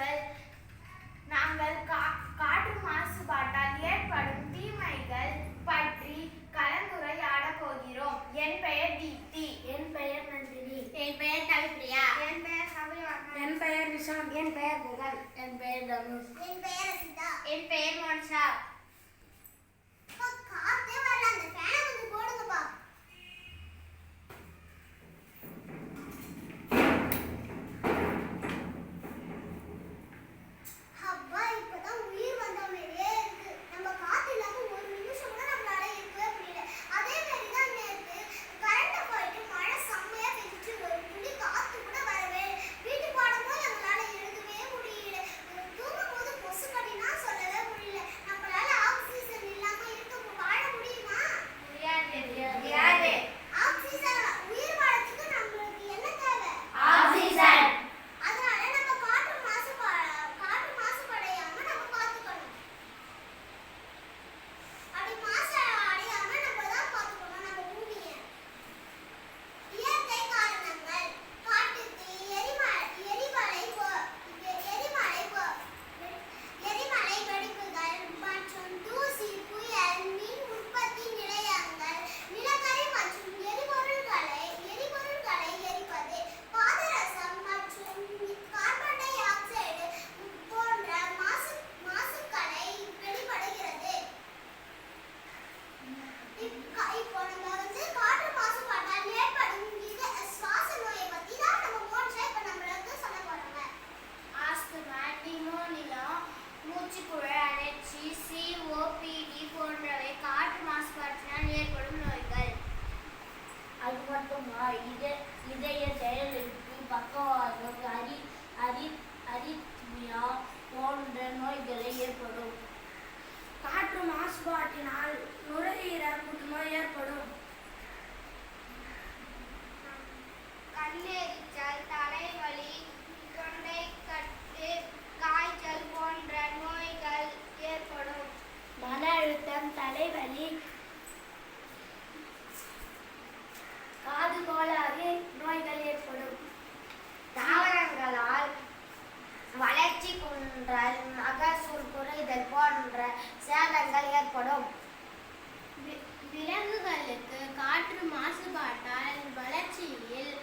நாங்கள் நாங்கள் கா காற்று மாசுபாட்டால் ஏற்படும் தீமைகள் பற்றி கலந்துரையாடப் போகிறோம். என் பெயர் தீப்தி. என் பெயர் நந்தினி. என் பெயர் கவிப்ரியா என் பெயர் சபரிவாசன் என் பெயர் விஷாம் என் பெயர் புகழ் என் பெயர் தனுஷ். என் பெயர் ரசிதா. என் பெயர் மோனிஷா. காற்று மாசுபாட்டினால் நுரையீரல் புற்றுநோய் ஏற்படும். கண்ணெரிச்சல் தலைவலி தொண்டை கட்டு காய்ச்சல் போன்ற நோய்கள் ஏற்படும். மன அழுத்தம் தலைவலி காது கோளாறு நோய்கள் ஏற்படும். சேதங்கள் ஏற்படும். விலங்குகளுக்கு காற்று மாசுபாட்டால் வளர்ச்சியில்